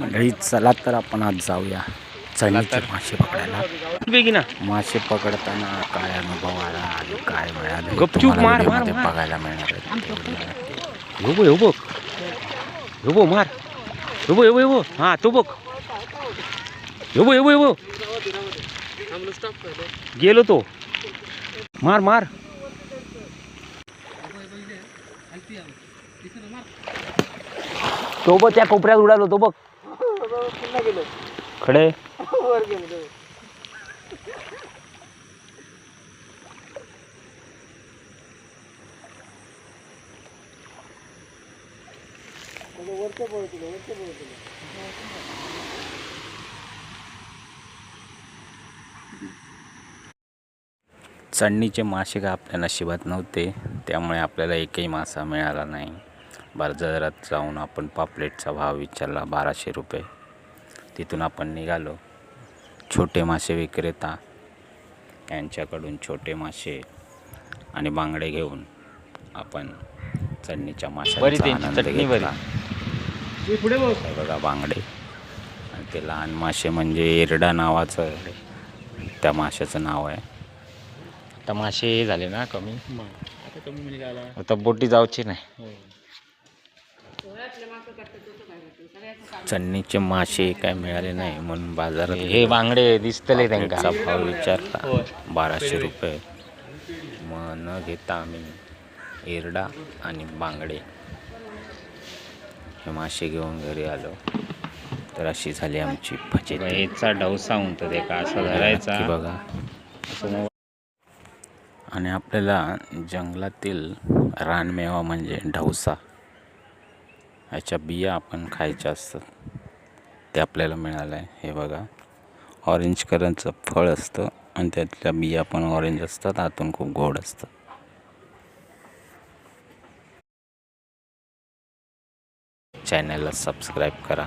मंडळी चला तर आपण आज जाऊया चणीचे मासे पकडायला. मासे पकडताना काय अनुभव आला आणि काय मिळालं गपचूप मार. बघायला मिळणार. हो हो बघ. हो बो मार. हो बो हो हा तो बघ. हो बो हो हो गेलो तो. मार मार. तो बघ त्या कोपऱ्यात उडालो तो बघ. खडे? चढणीचे मासे काय आपल्या नशिबात नव्हते त्यामुळे आपल्याला एकही मासा मिळाला नाही. बाजारात जाऊन आपण पापलेटचा भाव विचारला बाराशे रुपये. तिथून आपण निघालो. छोटे मासे विक्रेता यांच्याकडून छोटे मासे आणि बांगडे घेऊन आपण माशांचा त्यांची आनंद चटणी बरी. घेतला बघा. बांगडे. आणि ते लहान मासे म्हणजे एरडा नावाचं आहे. त्या माशाचं नाव आहे. आता मासे हे झाले ना कमी? आता बोटी जाऊची नाही. चढणीचे मासे काय मिळाले नाही म्हणून बाजारात हे बांगडे दिसतले पापलेटचा भाव विचारला बाराशे रुपये. मग न घेता आम्ही. एरडा आणि बांगडे. हे मासे घेऊन घरी आलो. तर अशी झाली आमची फजिती. हेचा डवसा म्हणतो ते का? असा धरायचा. बघा. आणि आपल्याला जंगलातील रानमेवा म्हणजे ढवसा ह्याच्या बिया आपण खायच्या असतात. ते आपल्याला मिळालं आहे हे बघा. ऑरेंज कलरचं फळ असतं आणि त्यातल्या बिया पण ऑरेंज असतात. आतून खूप गोड असतं. चॅनलला सबस्क्राईब करा.